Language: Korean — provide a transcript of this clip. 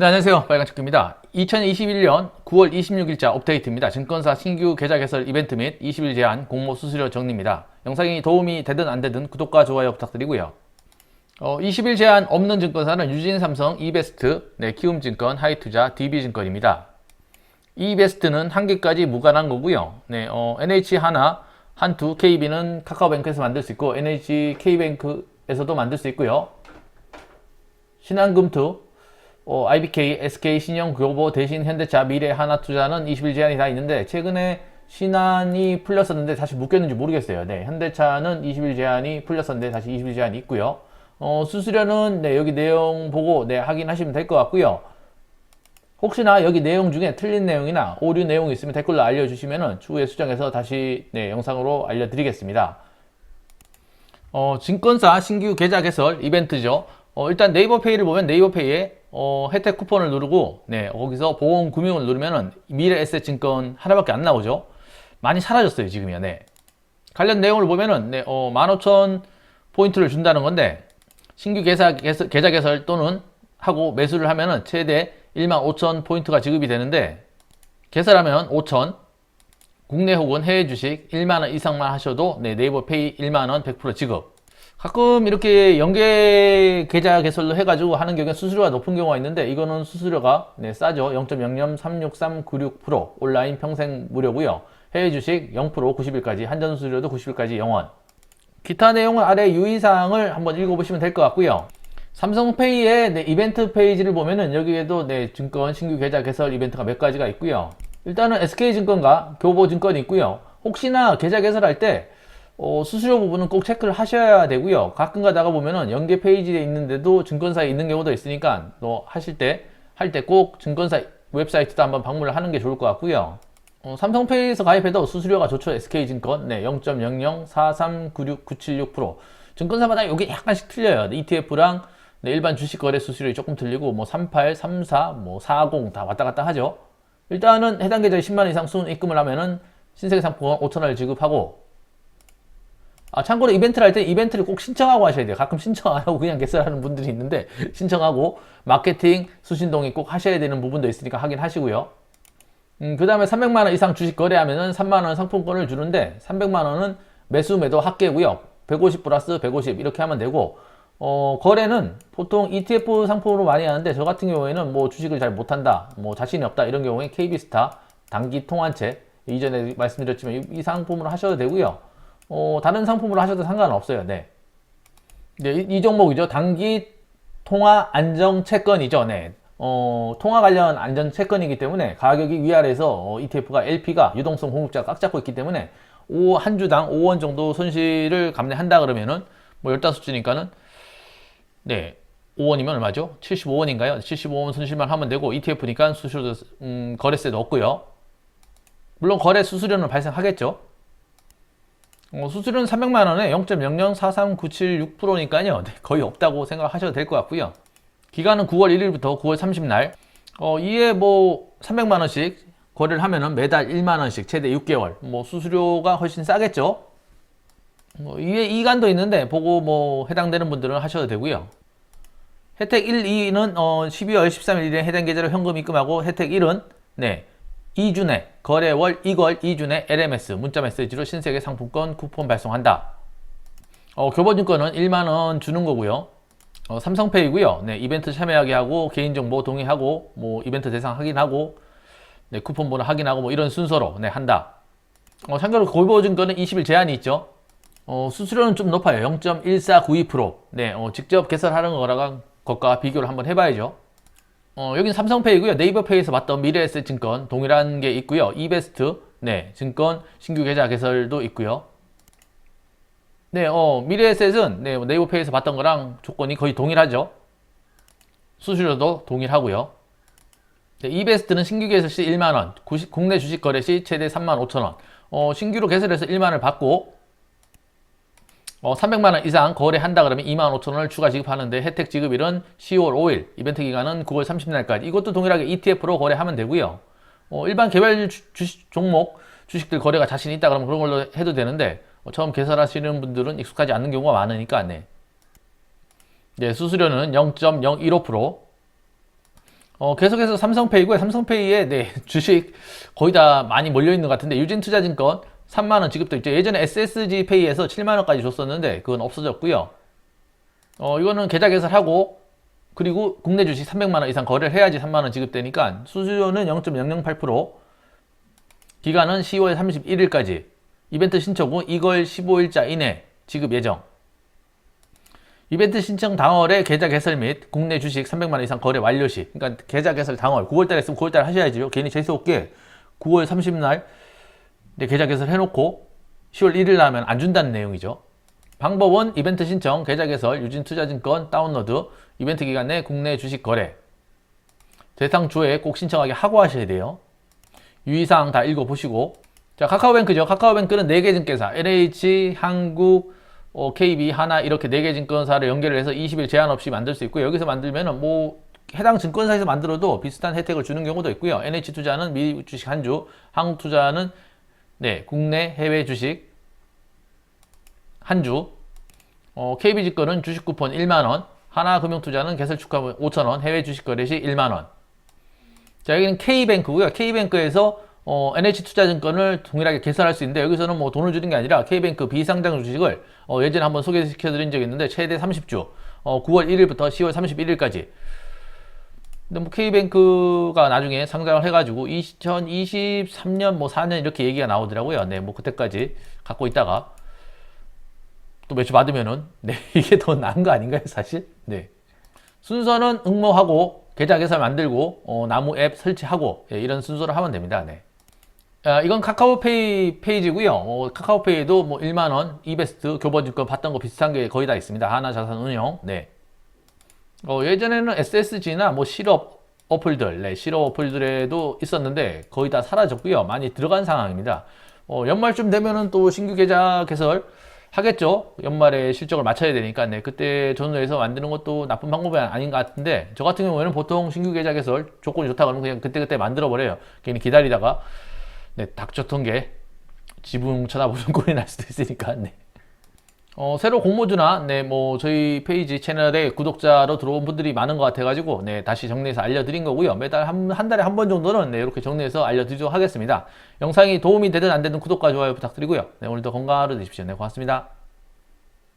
네, 안녕하세요. 빨간축구입니다. 2021년 9월 26일자 업데이트입니다. 증권사 신규 계좌 개설 이벤트 및 20일 제한 공모 수수료 정리입니다. 영상이 도움이 되든 안 되든 구독과 좋아요 부탁드리고요. 어, 20일 제한 없는 증권사는 유진삼성, 이베스트, 네, 키움증권, 하이투자, DB증권입니다. 이베스트는 한 개까지 무관한 거고요. 네, 어, NH 하나, 한투, KB는 카카오뱅크에서 만들 수 있고 NH K뱅크에서도 만들 수 있고요. 신한금투, 어, IBK, SK, 신영, 교보, 대신, 현대차, 미래, 하나투자는 20일 제한이 다 있는데 최근에 신한이 풀렸었는데 다시 묶였는지 모르겠어요. 네, 현대차는 20일 제한이 풀렸었는데 다시 20일 제한이 있고요. 어, 수수료는 네, 여기 내용 보고 네, 확인하시면 될 것 같고요. 혹시나 여기 내용 중에 틀린 내용이나 오류 내용이 있으면 댓글로 알려주시면 추후에 수정해서 다시 네, 영상으로 알려드리겠습니다. 어, 증권사 신규 계좌 개설 이벤트죠. 어, 일단 네이버페이를 보면 네이버페이에 어, 혜택 쿠폰을 누르고 네, 거기서 보험 금융을 누르면은 미래에셋 증권 하나밖에 안 나오죠. 많이 사라졌어요 지금이요. 네. 관련 내용을 보면은 네, 어, 15,000 포인트를 준다는 건데 신규 계좌 계좌 개설 또는 하고 매수를 하면은 최대 15,000 포인트가 지급이 되는데 개설하면 5,000 국내 혹은 해외 주식 1만원 이상만 하셔도 네, 네이버 페이 1만원 100% 지급 가끔 이렇게 연계 계좌 개설로 해가지고 하는 경우에 수수료가 높은 경우가 있는데 이거는 수수료가 네, 싸죠. 0.0036396% 온라인 평생 무료고요. 해외 주식 0% 90일까지 한전 수수료도 90일까지 0원. 기타 내용은 아래 유의사항을 한번 읽어보시면 될 것 같고요. 삼성페이의 네, 이벤트 페이지를 보면은 여기에도 네, 증권 신규 계좌 개설 이벤트가 몇 가지가 있고요. 일단은 SK증권과 교보증권이 있고요. 혹시나 계좌 개설할 때 어, 수수료 부분은 꼭 체크를 하셔야 되고요. 가끔 가다가 보면은 연계 페이지에 있는데도 증권사에 있는 경우도 있으니까 또 하실 때 할 때 꼭 증권사 웹사이트도 한번 방문을 하는 게 좋을 것 같고요. 어, 삼성페이에서 가입해도 수수료가 좋죠. SK증권 네, 0.00439696% 증권사마다 이게 약간씩 틀려요. ETF랑 네, 일반 주식 거래 수수료가 조금 틀리고 뭐 38, 34, 뭐 40 다 왔다 갔다 하죠. 일단은 해당 계좌에 10만 원 이상 순 입금을 하면은 신생 상품 5천 원을 지급하고 아, 참고로 이벤트를 할 때 이벤트를 꼭 신청하고 하셔야 돼요. 가끔 신청 안 하고 그냥 개설하는 분들이 있는데 신청하고 마케팅 수신동이 꼭 하셔야 되는 부분도 있으니까 확인하시고요. 음, 그 다음에 300만원 이상 주식 거래하면은 3만원 상품권을 주는데 300만원은 매수 매도 합계고요. 150 플러스 150 이렇게 하면 되고 어, 거래는 보통 ETF 상품으로 많이 하는데 저 같은 경우에는 뭐 주식을 잘 못한다, 뭐 자신이 없다 이런 경우에 KB스타 단기 통환채 이전에 말씀드렸지만 이, 이 상품으로 하셔도 되고요. 어, 다른 상품으로 하셔도 상관없어요. 네. 네, 이, 이 종목이죠. 단기 통화 안정 채권이죠. 네. 어, 통화 관련 안전 채권이기 때문에 가격이 위아래에서 어, ETF가 LP가 유동성 공급자가 꽉 잡고 있기 때문에 오, 한 주당 5원 정도 손실을 감내한다 그러면은 뭐 15주니까는 네. 5원이면 얼마죠? 75원인가요? 75원 손실만 하면 되고 ETF니까 수수료도 음, 거래세도 없고요. 물론 거래 수수료는 발생하겠죠. 어, 수수료는 300만 원에 0.0043976%니까요. 네, 거의 없다고 생각하셔도 될 것 같고요. 기간은 9월 1일부터 9월 30날. 어, 이에 뭐 300만 원씩 거래를 하면은 매달 1만 원씩 최대 6개월. 뭐 수수료가 훨씬 싸겠죠. 뭐 이에 이간도 있는데 보고 뭐 해당되는 분들은 하셔도 되고요. 혜택 1, 2는 어 12월 13일에 해당 계좌로 현금 입금하고 혜택 1은 네 2주 내 거래월 2월 2주 내 LMS 문자 메시지로 신세계 상품권 쿠폰 발송한다. 어, 교보증권은 1만원 주는 거고요. 어, 삼성페이고요. 네, 이벤트 참여하게 하고 개인정보 동의하고 뭐 이벤트 대상 확인하고 네, 쿠폰 번호 확인하고 뭐 이런 순서로 네, 한다. 어, 참고로 교보증권은 20일 제한이 있죠. 어, 수수료는 좀 높아요. 0.1492%. 네, 어, 직접 개설하는 거랑 것과 비교를 한번 해봐야죠. 어, 여긴 삼성페이고요. 네이버페이에서 봤던 미래에셋 증권 동일한 게 있고요. 이베스트 네 증권 신규 계좌 개설도 있고요. 네, 어, 미래에셋은 네, 네이버페이에서 봤던 거랑 조건이 거의 동일하죠. 수수료도 동일하고요. 네, 이베스트는 신규 개설 시 1만 원, 국내 주식 거래 시 최대 3만 5천 원. 어, 신규로 개설해서 1만 원을 받고 어, 300만 원 이상 거래한다 그러면 2만 5천 원을 추가 지급하는데 혜택 지급일은 10월 5일, 이벤트 기간은 9월 30날까지. 이것도 동일하게 ETF로 거래하면 되고요. 어, 일반 개별 주, 주식 종목, 주식들 거래가 자신 있다 그러면 그런 걸로 해도 되는데 어, 처음 개설하시는 분들은 익숙하지 않는 경우가 많으니까 네. 네, 수수료는 0.015%. 어, 계속해서 삼성페이고요. 삼성페이에 네, 주식 거의 다 많이 몰려 있는 것 같은데 유진투자증권 3만 원 지급도 있죠. 예전에 SSG 페이에서 7만 원까지 줬었는데 그건 없어졌고요. 어, 이거는 계좌 개설하고 그리고 국내 주식 300만 원 이상 거래를 해야지 3만 원 지급되니까 수수료는 0.008% 기간은 10월 31일까지 이벤트 신청 후 2월 15일자 이내 지급 예정. 이벤트 신청 당월에 계좌 개설 및 국내 주식 300만 원 이상 거래 완료 시, 그러니까 계좌 개설 당월 9월 달에 했으면 9월 달에 하셔야죠. 괜히 재수 없게 9월 30날 네, 계좌 개설 해놓고 10월 1일 나면 안 준다는 내용이죠. 방법은 이벤트 신청, 계좌 개설, 유진 투자증권 다운로드, 이벤트 기간 내 국내 주식 거래. 대상 주에 꼭 신청하게 하고 하셔야 돼요. 유의사항 다 읽어보시고. 자, 카카오뱅크죠. 카카오뱅크는 4개 증권사, LH, 한국, 어, KB, 하나 이렇게 4개 증권사를 연결을 해서 20일 제한 없이 만들 수 있고요. 여기서 만들면은 뭐 해당 증권사에서 만들어도 비슷한 혜택을 주는 경우도 있고요. NH투자는 미 주식 한 주, 한국투자는 네, 국내 해외 주식 한 주, 어, KB증권은 주식 쿠폰 1만 원, 하나금융투자는 개설 축하금 5천 원, 해외 주식 거래 시 1만 원. 자, 여기는 K뱅크고요. K뱅크에서 어, NH투자증권을 동일하게 개설할 수 있는데 여기서는 뭐 돈을 주는 게 아니라 K뱅크 비상장 주식을 어, 예전에 한번 소개시켜 드린 적이 있는데 최대 30주. 어, 9월 1일부터 10월 31일까지 근데 뭐 K뱅크가 나중에 상장을 해가지고 2023년 뭐 4년 이렇게 얘기가 나오더라고요. 네, 뭐 그때까지 갖고 있다가 또 매출 받으면은 네 이게 더 나은 거 아닌가요, 사실? 네. 순서는 응모하고 계좌 개설 만들고 어, 나무 앱 설치하고 예, 이런 순서로 하면 됩니다. 네. 아, 이건 카카오페이 페이지고요. 어, 카카오페이도 뭐 1만 원 이베스트 교보증권 받던 거 비슷한 게 거의 다 있습니다. 하나 자산 운용. 네. 어, 예전에는 SSG나 뭐 실업 어플들, 네, 실업 어플들에도 있었는데 거의 다 사라졌고요. 많이 들어간 상황입니다. 어, 연말쯤 되면은 또 신규 계좌 개설 하겠죠. 연말에 실적을 맞춰야 되니까. 네, 그때 전후해서 만드는 것도 나쁜 방법이 아닌 것 같은데 저 같은 경우에는 보통 신규 계좌 개설 조건이 좋다 그러면 그냥 그때그때 만들어 버려요. 괜히 기다리다가 네, 닥쳤던 게 지붕 쳐다보는 꼴이 날 수도 있으니까. 네. 어, 새로 공모주나, 네, 뭐, 저희 페이지 채널에 구독자로 들어온 분들이 많은 것 같아가지고, 네, 다시 정리해서 알려드린 거고요. 매달 한, 한 달에 한 번 정도는, 네, 이렇게 정리해서 알려드리도록 하겠습니다. 영상이 도움이 되든 안 되든 구독과 좋아요 부탁드리고요. 네, 오늘도 건강하루 되십시오. 네, 고맙습니다.